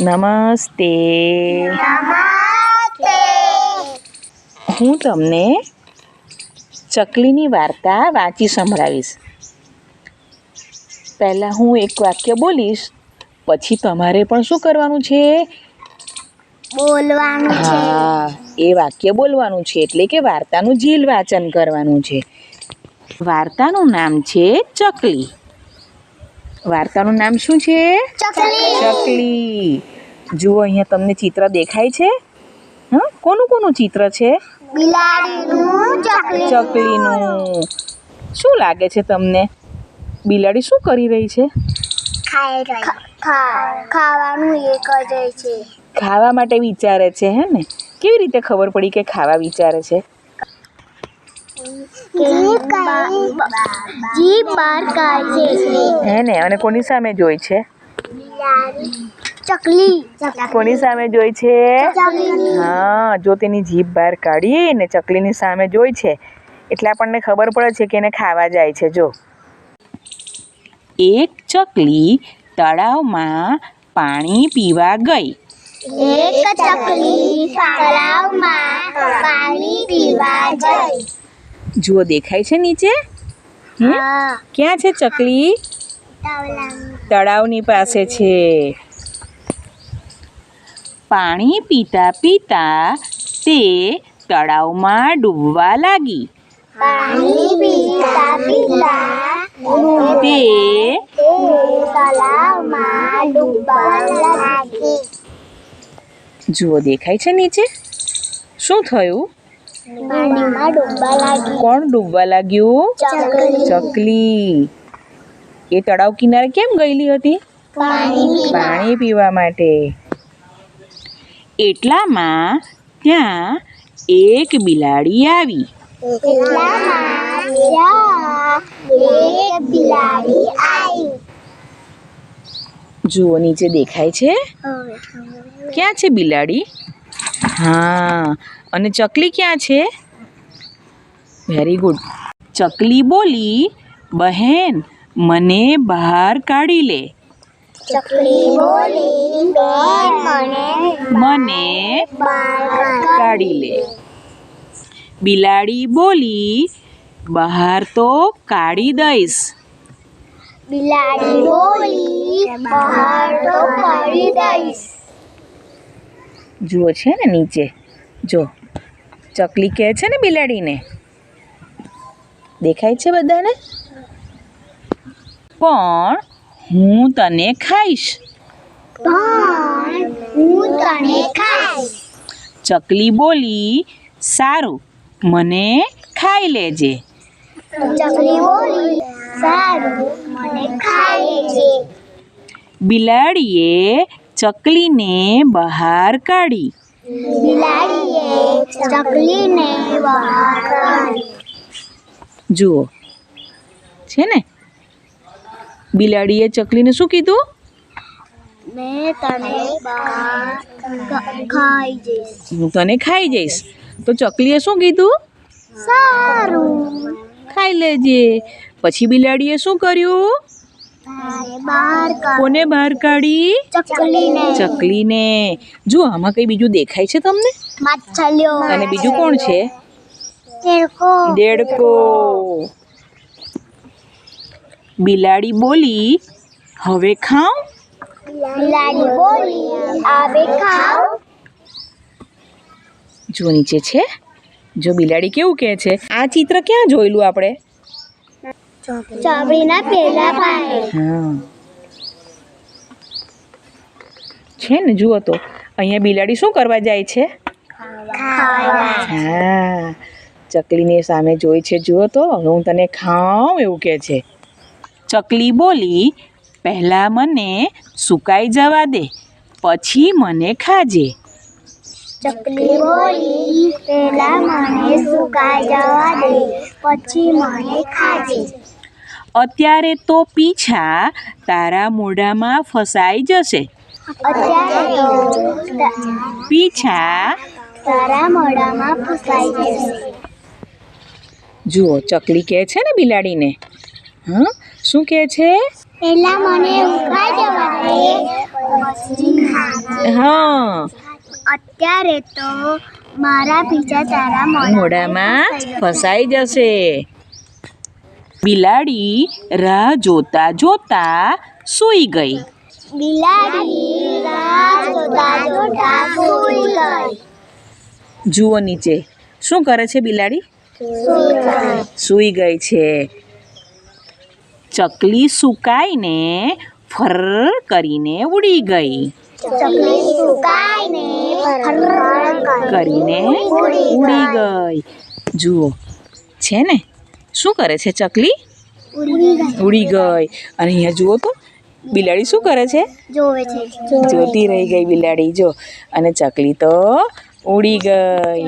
નમસ્તે. હું તમને ચકલીની વાર્તા વાંચી સંભળાવીશ. પહેલાં હું એક વાક્ય બોલીશ પછી તમારે પણ શું કરવાનું છે? બોલવાનું હા એ વાક્ય બોલવાનું છે એટલે કે વાર્તાનું જીલ વાંચન કરવાનું છે. વાર્તાનું નામ છે ચકલી. વાર્તાનું નામ શું છે? ચકલી. ચકલી. જુઓ અહીંયા તમને ચિત્ર દેખાય છે? હા? કોનું કોનું ચિત્ર છે? ચકલીનું. શું લાગે છે તમને? બિલાડી શું કરી રહી છે? ખાવાનું છે. ખાવા માટે વિચારે છે હે ને? કેવી રીતે ખબર પડી કે ખાવા વિચારે છે? જીભ બહાર કાઢે છે હે અને કોની સામે જોઈ છે? ચકલી. કોની સામે જોઈ છે? હા જો તેની જીભ બહાર કાઢી ને ચકલીની સામે જોઈ છે. એટલે આપણને ખબર પડે છે કે એને ખાવા જાય છે જો. એક ચકલી તળાવમાં પાણી પીવા ગઈ. એક ચકલી તળાવમાં પાણી પીવા જઈ જુઓ દેખાય છે નીચે? ક્યાં છે ચકલી? તળાવની. પાસે છે. પાણી પીતા પીતા તે તળાવમાં ડૂબવા લાગી. પાણી પીતા પીતા તે તળાવમાં ડૂબવા લાગી. જુઓ દેખાય છે નીચે? શું થયું? કોણ ડૂબવા લાગ્યું? ચકલી. એ તળાવ કિનારે કેમ ગયેલી હતી? પાણી. પીવા માટે. એટલામાં ત્યાં એક બિલાડી આવી. જુઓ નીચે દેખાય છે? ક્યાં છે બિલાડી? હા અને ચકલી ક્યાં છે? વેરી ગુડ ચકલી બોલી બહેન મને બહાર કાઢી લે. ચકલી બોલી બેન મને મને કાઢી લે. બિલાડી બોલી બહાર તો કાઢી દઈશ. બિલાડી બોલી બહાર તો કાઢી દઈશ. જુઓ છે ને નીચે. જો ચકલી કહે છે ને બિલાડીને? દેખાય છે બધાને? પણ હું તને ખાઈશ. હું તને ખાઈશ ચકલી બોલી, સારું, મને ખાઈ લેજે. ચકલી બોલી સારું મને ખાઈ છે બિલાડીએ ચકલીને બહાર કાઢી. બિલાડીએ ચકલીને જુઓ. છે ને? બિલાડીએ ચકલીને શું કીધું? મેં તને ખાઈ જઈશ. હું તને ખાઈ જઈશ. તો ચકલીએ શું કીધું? સારું. ખાઈ લેજે. પછી બિલાડીએ શું કર્યું? કોને બહાર કાઢી? ચકલીને. ચકલીને. જુઓ આમાં કઈ બીજું દેખાય છે તમને? અને બીજું કોણ છે? દેડકો. બિલાડી બોલી હવે ખાઉં જો નીચે છે. જો બિલાડી કેવું કહે છે? આ ચિત્ર ક્યાં જોયેલું આપણે? ચોપડીના પેલા પાને હા. છે ને જુઓ તો. અહીંયા બિલાડી શું કરવા જાય છે? હા. ચકલીની સામે જોઈ છે જુઓ તો. હું તને ખાઉં એવું કહે છે. ચકલી બોલી પહેલાં મને સુકાઈ જવા દે પછી મને ખાજે. ચકલી બોલી પેલા મને સુકાઈ જવા દે પછી મને ખાજે. અત્યારે તો પીછા તારા મોઢામાં ફસાઈ જશે. અત્યારે તો પીછા તારા મોઢામાં ફસાઈ જશે. જુઓ ચકલી કહે છે ને બિલાડીને. હા? શું કહે છે? પેલા મને ઉકાઈ જવા દે હા. અત્યારે તો મારા બીજા તારા મોઢામાં ફસાઈ જશે. બિલાડી રાહ જોતા જોતા સૂઈ ગઈ. બિલાડી રાહ જોતા જોતા સૂઈ ગઈ. જુઓ નીચે. શું કરે છે બિલાડી? સૂઈ ગઈ છે. ચકલી સુકાઈને ફર કરીને ઉડી ગઈ. ચકલી સુકાઈને કરીને ઉડી ગઈ. જુઓ છે ને? શું કરે છે ચકલી? ઉડી ગઈ. અને અહીંયા જુઓ તો બિલાડી શું કરે છે? જોવે છે. જોતી રહી ગઈ બિલાડી જો. અને ચકલી તો ઉડી ગઈ.